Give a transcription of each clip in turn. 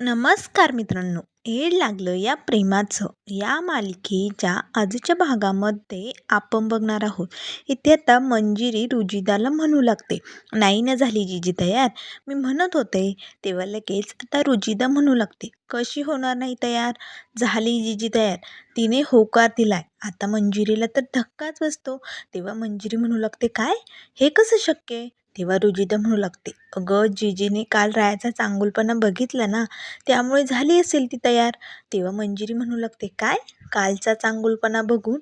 नमस्कार मित्रांनो. येड लागलं या प्रेमाचं. या मालिकेच्या आजच्या भागामध्ये आपण बघणार आहोत. इथे आता मंजिरी रुजिदाला म्हणू लागते. नाही ना झाली जिजी तयार. मी म्हणत होते. तेव्हा लगेच आता रुजिदा म्हणू लागते. कशी होणार नाही तयार? झाली जिजी तयार. तिने होकार दिलाय. आता मंजिरीला तर धक्काच बसतो. तेव्हा मंजिरी म्हणू लागते काय? हे कसं शक्य आहे? तेव्हा रुजिता म्हणू लागते अगं जिजीने काल रायाचा चांगुलपणा बघितला ना त्यामुळे झाली असेल ती तयार. तेव्हा मंजिरी म्हणू लागते काय? कालचा चांगुलपणा बघून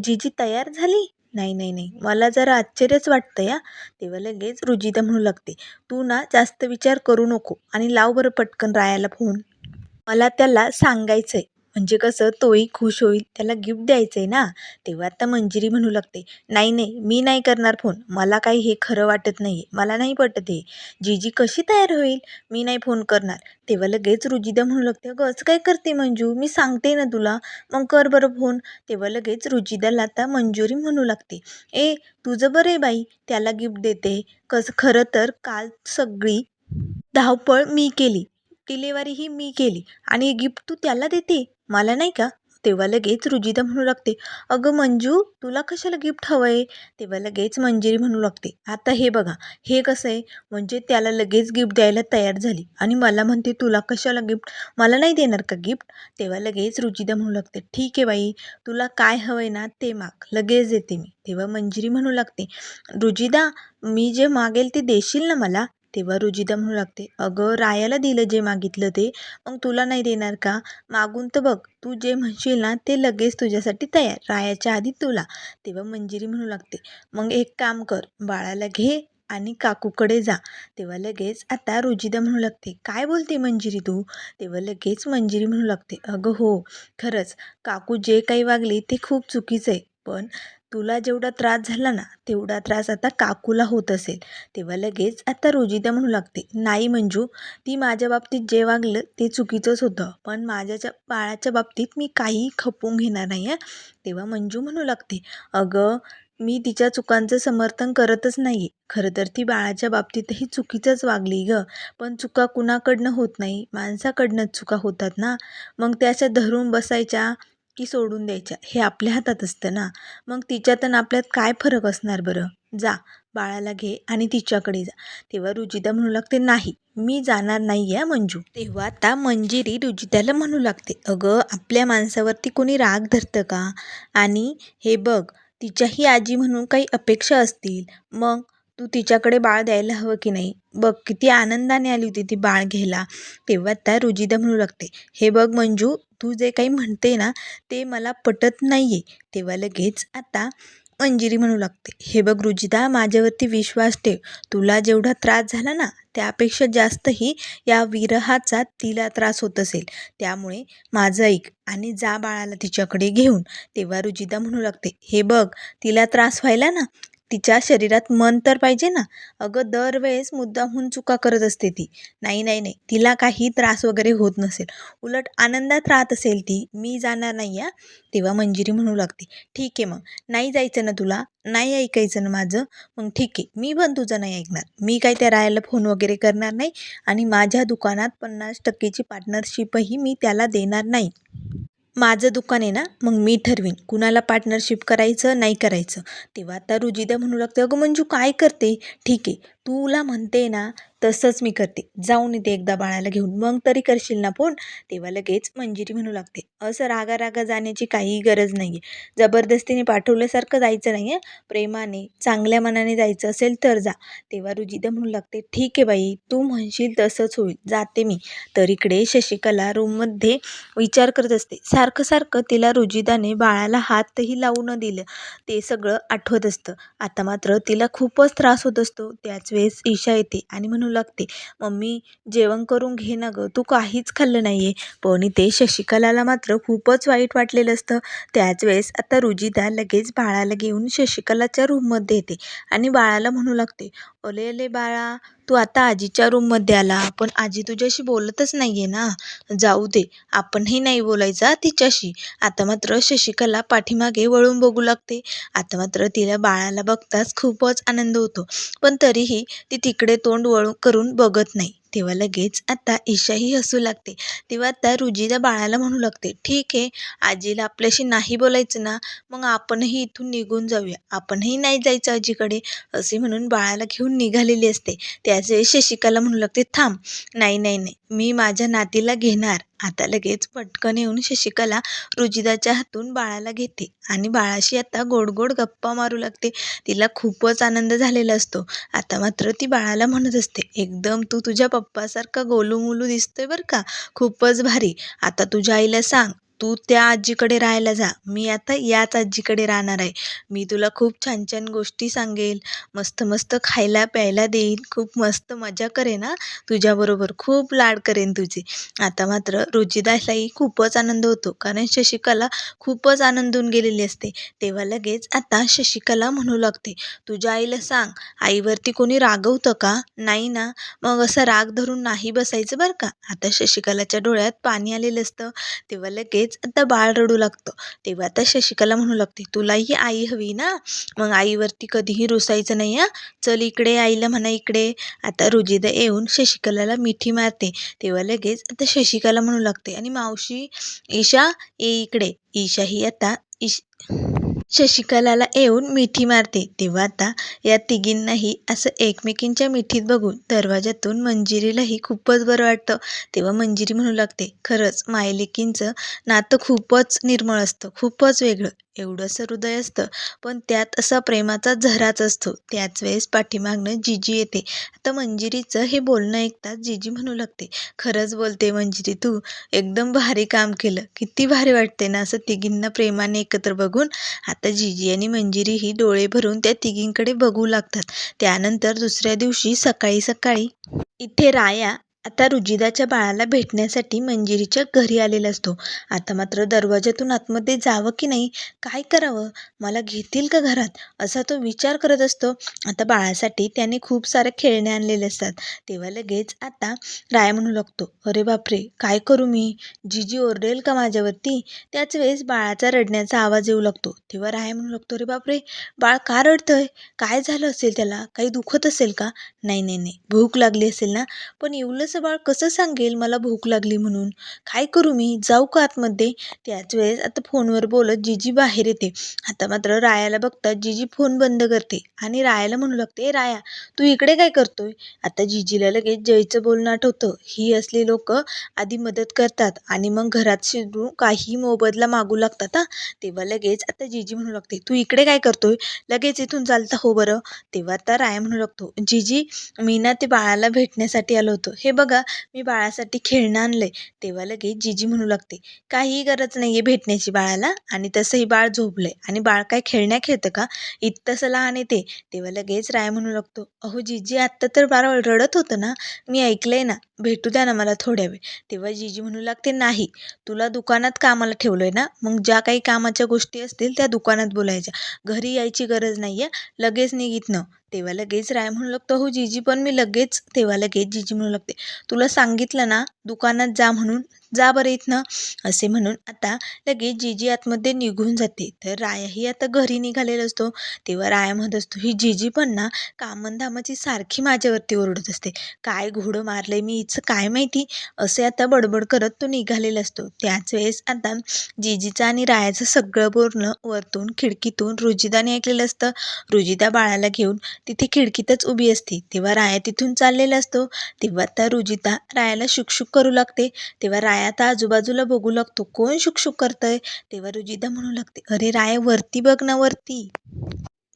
जिजी तयार झाली? नाही नाही नाही मला जरा आश्चर्यच वाटतं या तेव्हा लगेच रुजिता म्हणू लागते तू ना जास्त विचार करू नको आणि लाव बरं पटकन रायाला फोन. मला त्याला सांगायचं आहे म्हणजे कसं तोही खुश होईल त्याला गिफ्ट द्यायचं आहे ना. तेव्हा आता मंजिरी म्हणू लागते नाही नाही मी नाही करणार फोन मला काही हे खरं वाटत नाही आहे मला नाही पटत हे. जीजी कशी तयार होईल? मी नाही फोन करणार. तेव्हा लगेच रुजिदा म्हणू लागते अगं असं काय करते मंजू? मी सांगते ना तुला. मग कर बरं फोन. तेव्हा लगेच रुजिदाला आता मंजुरी म्हणू लागते ए तुझं बरं आहे बाई त्याला गिफ्ट देते. कसं खरं तर काल सगळी धावपळ मी केली डिलेवरी ही मी केली आणि गिफ्ट तू त्याला देते. मला नाही का? तेव्हा लगेच रुजिदा म्हणू लागते अगं मंजू तुला कशाला गिफ्ट हवं आहे तेव्हा लगेच मंजिरी म्हणू लागते आता हे बघा हे कसं आहे? म्हणजे त्याला लगेच गिफ्ट द्यायला तयार झाली आणि मला म्हणते तुला कशाला गिफ्ट मला नाही देणार का गिफ्ट तेव्हा लगेच रुजिदा म्हणू लागते ठीक आहे बाई तुला काय हवं आहे ना ते माग लगेच देते मी. तेव्हा मंजिरी म्हणू लागते रुजिदा मी जे मागेल ते देशील ना मला? तेव्हा रुजिदा म्हणू लागते अगं रायाला दिलं जे मागितलं ते मग तुला नाही देणार का? मागून तर बघ तू जे म्हणशील ना ते लगेच तुझ्यासाठी तयार रायाच्या आधी तुला. तेव्हा मंजिरी म्हणू लागते मग एक काम कर बाळाला घे आणि काकूकडे जा. तेव्हा लगेच आता रुजिदा म्हणू लागते काय बोलते मंजिरी तू? तेव्हा लगेच मंजिरी म्हणू लागते अगं हो खरंच काकू जे काही वागली ते खूप चुकीचं आहे पण तुला जेवढा त्रास झाला ना तेवढा त्रास आता काकूला होत असेल. तेव्हा लगेच आता रोजिता म्हणू लागते नाही मंजू ती माझ्या बाबतीत जे वागलं ते चुकीचंच होतं. पण माझ्याच्या बाळाच्या बाबतीत मी काहीही खपवून घेणार नाही आहे तेव्हा मंजू म्हणू लागते अगं मी तिच्या चुकांचं समर्थन करतच नाही. आहे खरं तर ती बाळाच्या बाबतीतही चुकीचंच वागली गं. पण चुका कुणाकडनं होत नाही? माणसाकडनंच चुका होतात ना. मग त्याच्या धरून बसायच्या की सोडून द्यायच्या. हे आपल्या हातात असतं ना. मग तिच्यात आणि आपल्यात काय फरक असणार बरं? जा बाळाला घे आणि तिच्याकडे जा. तेव्हा रुजिदा म्हणू लागते नाही मी जाणार नाही आहे मंजू. तेव्हा आता मंजिरी रुजिताला म्हणू लागते अगं आपल्या माणसावरती कोणी राग धरतं का? आणि हे बघ तिच्याही आजी म्हणून काही अपेक्षा असतील. मग तू तिच्याकडे बाळ द्यायला हवं की नाही? बघ किती आनंदाने आली होती ती बाळ घ्यायला. तेव्हा त्या रुजिदा म्हणू लागते हे बघ मंजू तू जे काही म्हणते ना ते मला पटत नाही आहे तेव्हा लगेच आता मंजिरी म्हणू लागते हे बघ रुजिदा माझ्यावरती विश्वास ठेव. तुला जेवढा त्रास झाला ना त्यापेक्षा जास्तही या विरहाचा तिला त्रास होत असेल. त्यामुळे माझं ऐक आणि जा बाळाला तिच्याकडे घेऊन. तेव्हा रुजिदा म्हणू लागते हे बघ तिला त्रास व्हायला ना तिच्या शरीरात मन तर पाहिजे ना? अगं दरवेळेस मुद्दामहून चुका करत असते ती. नाही नाही नाही. तिला काही त्रास वगैरे होत नसेल. उलट आनंदात राहत असेल ती. मी जाणार नाही या तेव्हा मंजिरी म्हणू लागते. ठीक आहे मग. नाही जायचं ना तुला? नाही ऐकायचं ना माझं? मग ठीक आहे. मी पण तुझं नाही ऐकणार. मी काय त्या रायाला फोन वगैरे करणार नाही? आणि माझ्या दुकानात पन्नास टक्केची पार्टनरशिपही मी त्याला देणार नाही. माझं दुकान आहे ना मग मी ठरवीन. कुणाला पार्टनरशिप करायचं नाही करायचं. तेव्हा आता रुजिदा म्हणू लागते अगं मंजू काय करते? ठीक आहे. तुला म्हणते ना तसंच मी करते. जाऊन येते एकदा बाळाला घेऊन. मग तरी करशील ना फोन? तेव्हा लगेच मंजिरी म्हणू लागते. असं रागा रागा जाण्याची काहीही गरज नाही आहे जबरदस्तीने पाठवल्यासारखं जायचं नाही आहे प्रेमाने चांगल्या मनाने जायचं असेल तर जा. तेव्हा रुजिदा म्हणू लागते ठीक आहे बाई तू म्हणशील तसंच होईल. जाते मी. तर इकडे शशिकला रूममध्ये विचार करत असते. सारखं सारखं तिला रुजिदाने बाळाला हातही लावू न दिलं. ते सगळं आठवत असतं. आता मात्र तिला खूपच त्रास होत असतो. त्याच वेळेस ईशा येते आणि म्हणू लागते मम्मी जेवण करून घे ना गं तू काहीच खाल्लं नाही आहे पण इथे शशिकलाला मात्र खूपच वाईट वाटलेलं असतं. त्याच वेळेस आता रुजिदा लगेच बाळाला घेऊन शशिकलाच्या रूममध्ये येते आणि बाळाला म्हणू लागते अले अले बाळा तू आता आजीच्या रूममध्ये आला. पण आजी तुझ्याशी बोलतच नाही आहे ना. जाऊ दे. आपणही नाही बोलायचा तिच्याशी. आता मात्र शशिकला पाठीमागे वळून बघू लागते. आता मात्र तिला बाळाला बघताच खूपच आनंद होतो. पण तरीही ती तिकडे तोंड वळून करून बघत नाही. तेव्हा लगेच आता ईशाही हसू लागते. तेव्हा आता रुजिरा बाळाला म्हणू लागते ठीक आहे आजीला आपल्याशी नाही बोलायचं ना मग आपणही इथून निघून जाऊया. आपणही नाही जायचं आजीकडे असे म्हणून बाळाला घेऊन निघालेली असते. त्याच वेळी शशिकाला म्हणू लागते थांब नाही नाही नाही मी माझ्या नातीला घेणार. आता लगेच पटकन येऊन शशिकला रुजिदाच्या हातून बाळाला घेते आणि बाळाशी आता गोड गोड गप्पा मारू लागते. तिला खूपच आनंद झालेला असतो. आता मात्र ती बाळाला म्हणत असते एकदम तू तुझ्या पप्पासारखा गोलूमोलू दिसतोय बरं का? खूपच भारी. आता तुझ्या आईला सांग तू त्या आजीकडे राहायला जा. मी आता याच आजीकडे राहणार आहे. मी तुला खूप छान छान गोष्टी सांगेल. मस्त मस्त खायला प्यायला देईन खूप मस्त मजा करेन हां. तुझ्याबरोबर खूप लाड करेन तुझे. आता मात्र रुचिदासलाही खूपच आनंद होतो. कारण शशिकला खूपच आनंदून गेलेली असते. तेव्हा लगेच आता शशिकला म्हणू लागते तुझ्या आईला सांग आईवरती कोणी रागवतं का? नाही ना. मग असं राग धरून नाही बसायचं बरं का? आता शशिकलाच्या डोळ्यात पाणी आलेलं असतं. तेव्हा लगेच आता बाळ रडू लागतं. तेव्हा आता शशिकला म्हणू लागते तुलाही आई हवी ना? मग आईवरती कधीही रुसायचं नाही हां? चल इकडे आईला म्हणा इकडे. आता रुजिदा येऊन शशिकलाला मिठी मारते. तेव्हा लगेच आता शशिकला म्हणू लागते आणि मावशी ईशा ये इकडे. ईशा ही आता इश शशिकलाला येऊन मिठी मारते. तेव्हा आता या तिघींनाही असं एकमेकींच्या मिठीत बघून दरवाजातून मंजिरीलाही खूपच बरं वाटतं. तेव्हा मंजिरी म्हणू लागते खरंच मायलेकींचं नातं खूपच निर्मळ असतं खूपच वेगळं. एवढंसं हृदय असतं. पण त्यात असा प्रेमाचा झराच असतो. त्याच वेळेस पाठीमागनं जिजी येते. आता मंजिरीचं हे बोलणं ऐकताच जिजी म्हणू लागते खरंच बोलते मंजिरी तू. एकदम भारी काम केलं. किती भारी वाटते ना असं तिघींना प्रेमाने एकत्र बघून. आता जिजी आणि मंजिरी ही डोळे भरून त्या तिघींकडे बघू लागतात. त्यानंतर दुसऱ्या दिवशी सकाळी सकाळी इथे राया आता रुजिदाच्या बाळाला भेटण्यासाठी मंजिरीच्या घरी आलेला असतो. आता मात्र दरवाजातून आतमध्ये जावं की नाही काय करावं? मला घेतील का घरात? असा तो विचार करत असतो. आता बाळासाठी त्याने खूप सारे खेळणे आणलेले असतात. तेव्हा लगेच आता राया म्हणू लागतो अरे बापरे काय करू मी? जिजी ओरडेल का माझ्यावरती? त्याच वेळेस बाळाचा रडण्याचा आवाज येऊ लागतो. तेव्हा राया म्हणू लागतो अरे बापरे बाळ का रडतंय? काय झालं असेल त्याला? काही दुखत असेल का? नाही नाही नाही भूक लागली असेल ना पण एवढंसं बाळ कसं सांगेल? मला भूक लागली म्हणून. काय करू मी? जाऊ का आतमध्ये? त्याच वेळेस आता फोनवर बोलत जिजी बाहेर येते. आता मात्र रायाला बघता जिजी फोन बंद करते आणि रायाला म्हणू लागते ए राया तू इकडे काय करतोय? आता जिजीला लगेच जयचं बोलणं आठवतं. ही असली लोक आधी मदत करतात आणि मग घरात शिरू काही मोबदला मागू लागतात हां. तेव्हा लगेच आता जीजी म्हणू लागते तू इकडे काय करतोय? लगेच इथून चालता हो बरं. तेव्हा आता राया म्हणू लागतो जिजी मी ना ते बाळाला भेटण्यासाठी आलो होतो. हे बघा मी बाळासाठी खेळणं आणलं आहे तेव्हा लगेच जिजी म्हणू लागते काहीही गरज नाही आहे भेटण्याची बाळाला. आणि तसंही बाळ झोपलंय. आणि बाळ काय खेळण्या खेळतं का? इतकंसं लहान आहे ते. तेव्हा लगेच राय म्हणू लागतो अहो जिजी आत्ता तर बाळ रडत होतं ना? मी ऐकलंय ना भेटू द्या ना मला थोड्या वेळ. तेव्हा जीजी म्हणू लागते नाही तुला दुकानात कामाला ठेवलं आहे ना? मग ज्या काही कामाच्या गोष्टी असतील त्या दुकानात बोलायच्या. घरी यायची गरज नाही आहे लगेच निघितनं तेव्हा लगेच राय म्हणू लागतो हो जिजी पण मी लगेच तेव्हा लगेच जिजी म्हणू लागते. तुला सांगितलं ना दुकानात जा म्हणून जा बरं इथनं असे म्हणून आता लगेच जिजी आतमध्ये निघून जाते. तर रायाही आता घरी निघालेला असतो. तेव्हा राया म्हणत असतो ही जीजी पण ना कामनधामाची सारखी माझ्यावरती ओरडत असते. काय घोडं मारलंय मी हिचं काय माहिती? असे आता बडबड करत तो निघालेला असतो. त्याच वेळेस आता जिजीचं आणि रायाचं सगळं बोलणं वरतून खिडकीतून रुजिदाने ऐकलेलं असतं. रुजिदा बाळाला घेऊन तिथे खिडकीतच उभी असते. तेव्हा राया तिथून चाललेला असतो. तेव्हा त्या रुजिता रायाला शुकशुक करू लागते. तेव्हा राया आता आजूबाजूला बघू लागतो. कोण शुकशुक करतंय? तेव्हा रुजिता म्हणू लागते अरे राया वरती बघ ना वरती.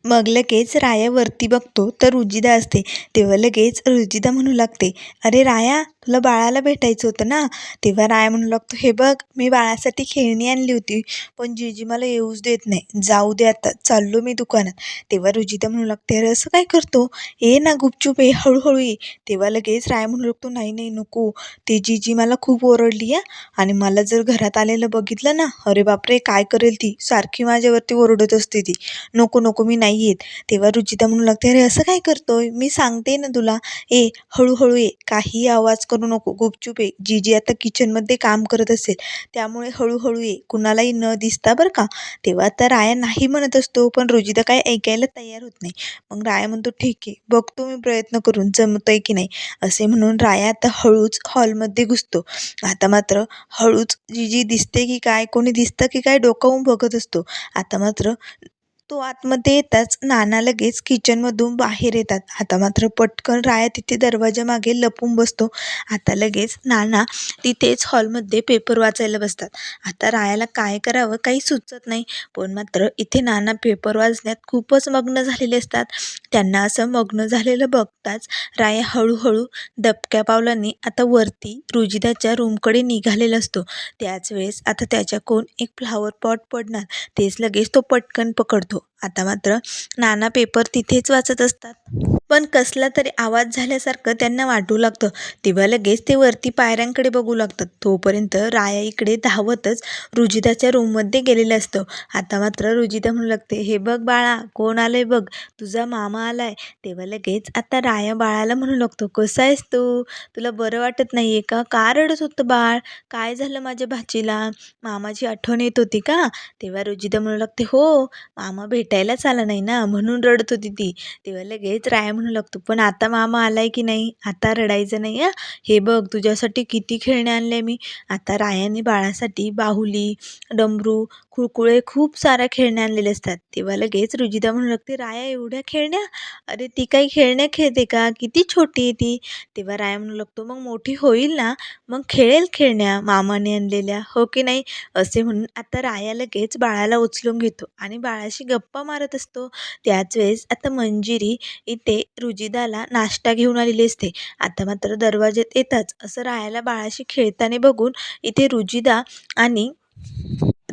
मग लगेच राया वरती बघतो तर रुजिदा असते. तेव्हा लगेच रुजिदा म्हणू लागते अरे राया तुला बाळाला भेटायचं होतं ना तेव्हा राय म्हणू लागतो हे बघ मी बाळासाठी खेळणी आणली होती पण जीजी मला येऊच देत नाही. जाऊ दे आता चाललो मी दुकानात. तेव्हा रुजिता म्हणू लागते अरे असं काय करतो? ये ना गुपचूप ये हळूहळू ये. तेव्हा लगेच राय म्हणू लागतो नाही नाही नको. ते जीजी मला खूप ओरडली आहे आणि मला जर घरात आलेलं बघितलं ना अरे बापरे काय करेल ती? सारखी माझ्यावरती ओरडत असते ती. नको नको मी नाही येत. तेव्हा रुजिता म्हणू लागते अरे असं काय करतोय? मी सांगते ना तुला. ए हळूहळू ये. काही आवाज करू नको. गुपचूप ये जी आता किचनमध्ये काम करत असेल. त्यामुळे हळूहळू ये. कुणालाही न दिसता बरं का. तेव्हा आता राया नाही म्हणत असतो पण रोजिता काय ऐकायला तयार होत नाही. मग राया म्हणतो ठीक आहे. बघतो मी प्रयत्न करून जमतोय की नाही. असे म्हणून राया आता हळूच हॉलमध्ये घुसतो. आता मात्र हळूच जी जी दिसते की काय कोणी दिसतं की काय डोकावून बघत असतो. आता मात्र तो आतमध्ये येताच नाना लगेच किचनमधून बाहेर येतात. आता मात्र पटकन राया तिथे दरवाजामागे लपून बसतो. आता लगेच नाना तिथेच हॉलमध्ये पेपर वाचायला बसतात. आता रायाला काय करावं काही सुचत नाही. पण मात्र इथे नाना पेपर वाचण्यात खूपच मग्न झालेले असतात. त्यांना असं मग्न झालेलं बघताच राया हळूहळू दबक्या पावलांनी आता वरती रुजिदाच्या रूमकडे निघालेला असतो. त्याच वेळेस आता त्याच्याकडून एक फ्लावर पॉट पडणार तेच लगेच तो पटकन पकडतो. आता मात्र नाना पेपर तिथेच वाचत असतात. पण कसला तरी आवाज झाल्यासारखं त्यांना वाटू लागतं. तेव्हा लगेच ते वरती पायऱ्यांकडे बघू लागतात. तोपर्यंत राया इकडे धावतच रुजिदाच्या रूममध्ये गेलेलं असतं. आता मात्र रुजिदा म्हणू लागते हे बघ बाळा कोण आलंय बघ? तुझा मामा आलाय. तेव्हा लगेच आता राया बाळाला म्हणू लागतो कसा आहेस तू? तुला बरं वाटत नाहीये का? का रडत होतं बाळ? काय झालं माझ्या भाचीला? मामाची आठवण येत होती का? तेव्हा रुजिदा म्हणू लागते हो मामा भेटायलाच आला नाही ना म्हणून रडत होती ती. तेव्हा लगेच राया म्हणू लागतो. पण आता मामा आलाय की नाही? आता रडायचं नाही हा? हे बघ तुझ्यासाठी किती खेळणे आणले मी. आता रायाने बाळासाठी बाहुली डमरू कुळकुळे खूप साऱ्या खेळण्या आणलेले असतात. तेव्हा लगेच रुजिदा म्हणू लागते राया एवढ्या खेळण्या? अरे ती काही खेळण्या खेळते का? किती छोटी आहे ती. तेव्हा राया म्हणू लागतो मग मोठी होईल ना? मग खेळेल खेळण्या. मामाने आणलेल्या. हो की नाही? असे म्हणून आता राया लगेच बाळाला उचलून घेतो आणि बाळाशी गप्पा मारत असतो. त्याच वेळेस आता मंजिरी इथे रुजिदाला नाश्ता घेऊन आलेली असते. आता मात्र दरवाज्यात येताच असं रायाला बाळाशी खेळताना बघून इथे रुजिदा आणि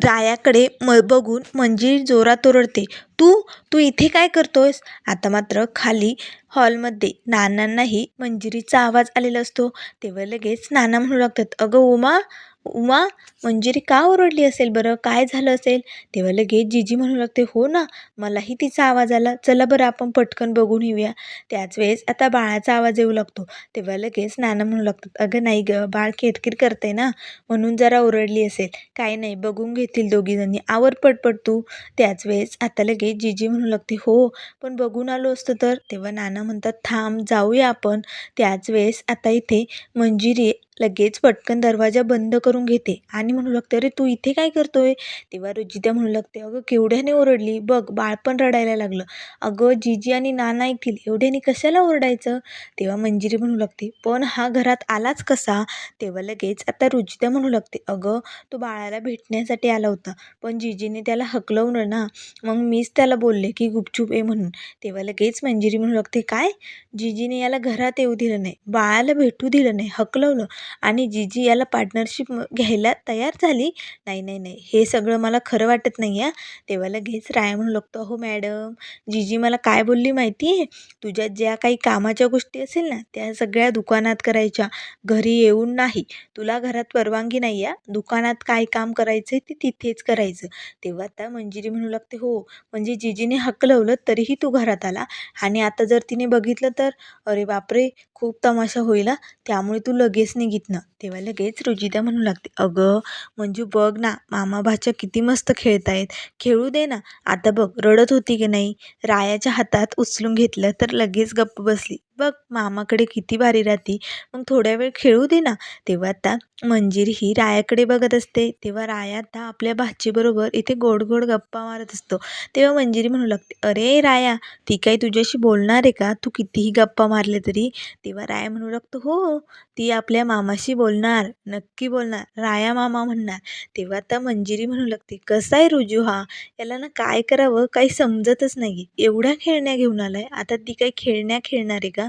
रायाकडे म बघून मंजिरी जोरात ओरडते तू तू इथे काय करतोयस? आता मात्र खाली हॉलमध्ये नानांनाही मंजिरीचा आवाज आलेला असतो. तेव्हा लगेच नाना म्हणू लागतात अगं उमा उमा मंजिरी का ओरडली असेल बरं? काय झालं असेल? तेव्हा लगेच जीजी म्हणू लागते हो ना मलाही तिचा आवाज आला. चला बरं आपण पटकन बघून येऊया. त्याच वेळेस आता बाळाचा आवाज येऊ लागतो. तेव्हा लगेच नाना म्हणू लागतात अगं नाही गं बाळ किरकिर करते ना म्हणून जरा ओरडली असेल. काय नाही बघून घेतील दोघीजणी आवर पटपट तू. त्याच वेळेस आता लगेच जीजी म्हणू लागते हो पण बघून आलो असतो तर? तेव्हा नाना म्हणतात थांब जाऊया आपण. त्याच वेळेस आता इथे मंजिरी लगेच पटकन दरवाजा बंद करून घेते आणि म्हणू लागते अरे तू इथे काय करतोय? तेव्हा रुजिता म्हणू लागते अगं केवढ्याने ओरडली? बघ बाळ पण रडायला लागलं. अगं जीजी आणि नाना ऐकतील एवढ्याने कशाला ओरडायचं? तेव्हा मंजिरी म्हणू लागते पण हा घरात आलाच कसा? तेव्हा लगेच आता रुजिता म्हणू लागते अगं तो बाळाला भेटण्यासाठी आला होता पण जीजीने त्याला हकलवलं ना मग मीच त्याला बोलले की गुपचूप ये म्हणून. तेव्हा लगेच मंजिरी म्हणू लागते काय? जीजीने याला घरात येऊ दिलं नाही बाळाला भेटू दिलं नाही हकलवलं? आणि जीजी याला पार्टनरशिप घ्यायला तयार झाली. नाही नाही नाही. हे सगळं मला खरं वाटत नाही आहे तेव्हा लगेच राया म्हणू लागतो अहो मॅडम जीजी मला काय बोलली माहिती आहे? तुझ्या ज्या काही कामाच्या गोष्टी असेल ना त्या सगळ्या दुकानात करायच्या. घरी येऊन नाही. तुला घरात परवानगी नाही आहे दुकानात काय काम करायचं आहे ते तिथेच करायचं. तेव्हा आता मंजिरी म्हणू लागते हो म्हणजे जीजीने हकलवलं तरीही तू घरात आला. आणि आता जर तिने बघितलं तर अरे बापरे खूप तमाशा होईल हा. त्यामुळे तू लगेच निघित ना. तेव्हा लगेच रुजिता म्हणू लागते अगं मंजू बघ ना मामा भाच्या किती मस्त खेळत आहेत खेळू दे ना. आता बघ रडत होती की नाही? रायाच्या हातात उचलून घेतलं तर लगेच गप्प बसली. बघ मामाकडे किती भारी राहती. मग थोड्या वेळ खेळू दे ना. तेव्हा आता मंजिरी ही रायाकडे बघत असते. तेव्हा राया आता आपल्या भाचीबरोबर इथे गोड गोड गप्पा मारत असतो. तेव्हा मंजिरी म्हणू लागते अरे राया ती काही तुझ्याशी बोलणार आहे का? तू कितीही गप्पा मारले तरी. तेव्हा राया म्हणू लागतो हो ती आपल्या मामाशी बोलणार नक्की बोलणार राया मामा म्हणणार. तेव्हा आता मंजिरी म्हणू लागते कसा आहे रुजू हा? याला ना काय करावं? काही समजतच नाही. एवढ्या खेळण्या घेऊन आलाय. आता ती काही खेळण्या खेळणार आहे का?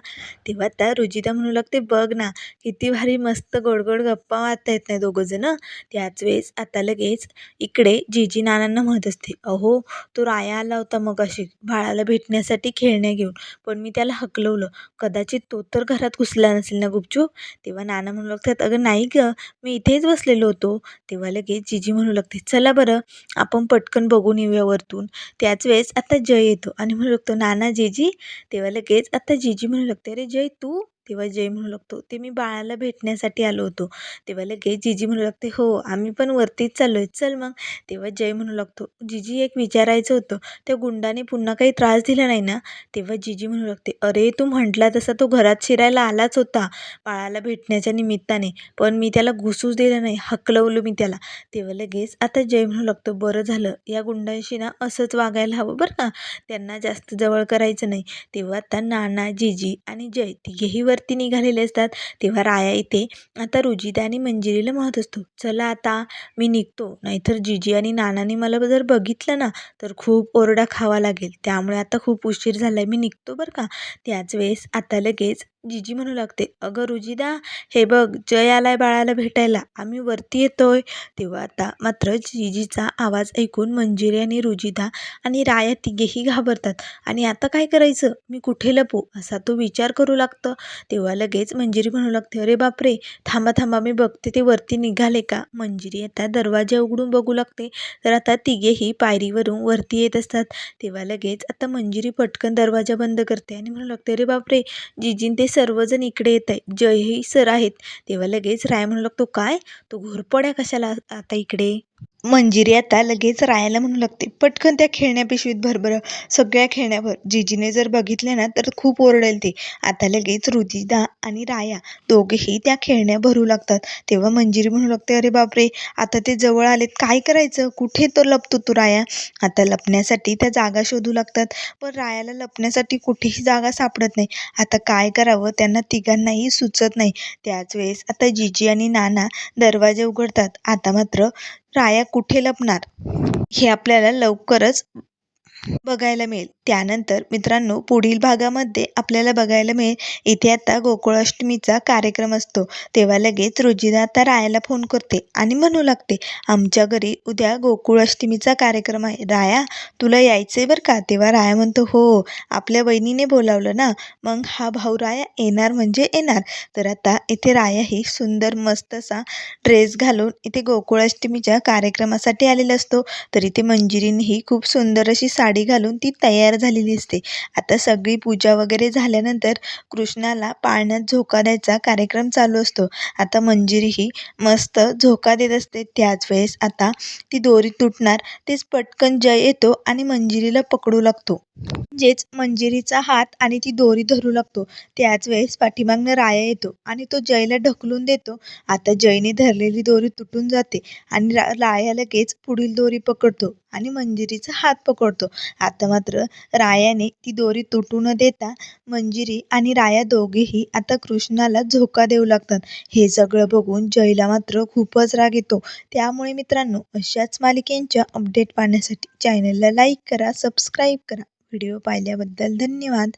तेव्हा त्या रुजिता म्हणू लागते बघ ना किती भारी मस्त गोड गोड गप्पा मारता येत नाही दोघंजणं. त्याच वेळेस आता लगेच इकडे जीजी नानांना म्हणत असते अहो तो राया आला होता मग अशी बाळाला भेटण्यासाठी खेळण्या घेऊन पण मी त्याला हकलवलं. कदाचित तो तर घरात घुसला नसेल ना गुपचूप? तेव्हा नाना म्हणू लागतात अगं नाही गं मी इथेच बसलेलो होतो. तेव्हा लगेच जीजी म्हणू लागते चला बरं आपण पटकन बघून येऊया वरतून. त्याच वेळेस आता जय येतो. आणि म्हणू लागतो नाना जीजी. तेव्हा लगेच आता जीजी म्हणू लागते अरे जय तू तेव्हा जय म्हणू लागतो ते मी बाळाला भेटण्यासाठी आलो होतो. तेव्हा लगेच जिजी म्हणू लागते हो आम्ही पण वरतीच चाललो आहे चल मग. तेव्हा जय म्हणू लागतो जिजी एक विचारायचं होतं त्या गुंडाने पुन्हा काही त्रास दिला नाही ना? तेव्हा जिजी म्हणू लागते अरे तू म्हटला तसा तो घरात शिरायला आलाच होता बाळाला भेटण्याच्या निमित्ताने पण मी त्याला घुसूच दिलं नाही हकलवलं मी त्याला. तेव्हा लगेच आता जय म्हणू लागतो बरं झालं या गुंडांशी ना असंच वागायला हवं बरं का? त्यांना जास्त जवळ करायचं नाही. तेव्हा आता नाना जिजी आणि जय तिघेही वरती निघालेले असतात. तेव्हा राया इथे आता रुजिता आणि मंजिरीला म्हणत असतो चला आता मी निघतो. नाहीतर जिजी आणि नानाने मला जर बघितलं ना तर खूप ओरडा खावा लागेल. त्यामुळे आता खूप उशीर झाला आहे मी निघतो बरं का? त्याच वेळेस आता लगेच जिजी म्हणू लागते अगं रुजिदा हे बघ जय आलाय बाळाला भेटायला. आम्ही वरती येतोय. तेव्हा आता मात्र जिजीचा आवाज ऐकून मंजिरी आणि रुजिदा आणि राया तिघेही घाबरतात. आणि आता काय करायचं? मी कुठे लपू? असा तो विचार करू लागतं. तेव्हा लगेच मंजिरी म्हणू लागते अरे बापरे थांबा थांबा मी बघते ते वरती निघाले का? मंजिरी आता दरवाजा उघडून बघू लागते. तर आता तिघेही पायरीवरून वरती येत असतात. तेव्हा लगेच आता मंजिरी पटकन दरवाजा बंद करते आणि म्हणू लागते अरे बापरे जिजीन ते सर्वजण इकडे येत आहे जयही सर आहेत. तेव्हा लगेच राय म्हणू लागतो काय? तो घोरपड्या कशाला आता इकडे? मंजिरी आता लगेच रायाला म्हणू लागते. पटकन त्या खेळण्या पिशवीत भरभर सगळ्या खेळण्यावर. जिजीने जर बघितल्या ना तर खूप ओरडेल ते. आता लगेच रुजिदा आणि राया दोघेही त्या खेळण्या भरू लागतात. तेव्हा मंजिरी म्हणू लागते अरे बापरे! आता ते जवळ आलेत. काय करायचं? कुठे तर लपतो तू राया? आता लपण्यासाठी त्या जागा शोधू लागतात. पण रायाला लपण्यासाठी कुठेही जागा सापडत नाही. आता काय करावं? त्यांना तिघांनाही सुचत नाही. त्याच वेळेस आता जिजी आणि नाना दरवाजे उघडतात. आता मात्र राया कुठे लपणार? हे आपल्याला लवकरच बघायला मिळेल. त्यानंतर मित्रांनो पुढील भागामध्ये आपल्याला बघायला मिळेल. इथे आता गोकुळाष्टमीचा कार्यक्रम असतो. तेव्हा लगेच रुजिदा आता रायाला फोन करते आणि म्हणू लागते आमच्या घरी उद्या गोकुळाष्टमीचा कार्यक्रम आहे. राया तुला यायचं आहे बरं का? तेव्हा राया म्हणतो हो आपल्या बहिणीने बोलावलं ना मग हा भाऊ राया येणार म्हणजे येणार. तर आता इथे राया ही सुंदर मस्त असा ड्रेस घालून इथे गोकुळाष्टमीच्या कार्यक्रमासाठी आलेला असतो. तर इथे मंजिरीनेही खूप सुंदर अशी साडी घालून ती तयार झालेली असते. आता सगळी पूजा वगैरे झाल्यानंतर कृष्णाला पाळण्यात झोका द्यायचा कार्यक्रम चालू असतो. आता मंजिरी ही मस्त झोका देत असते. त्याच वेळेस आता ती दोरी तुटणार तेच पटकन जय येतो आणि मंजिरीला पकडू लागतो. म्हणजेच मंजिरीचा हात आणि ती दोरी धरू लागतो. त्याच वेळेस पाठीमागनं राया येतो आणि तो जयला ढकलून देतो. आता जयने धरलेली दोरी तुटून जाते आणि रा राया लगेच पुढील दोरी पकडतो. आणि मंजिरीचा हात पकडतो. आता मात्र रायाने ती दोरी तुटू न देता मंजिरी आणि राया दोघेही आता कृष्णाला झोका देऊ लागतात. हे सगळं बघून जयला मात्र खूपच राग येतो. त्यामुळे मित्रांनो अशाच मालिकेंच्या अपडेट पाहण्यासाठी चॅनलला लाईक करा सबस्क्राईब करा. व्हिडिओ पाहिल्याबद्दल धन्यवाद.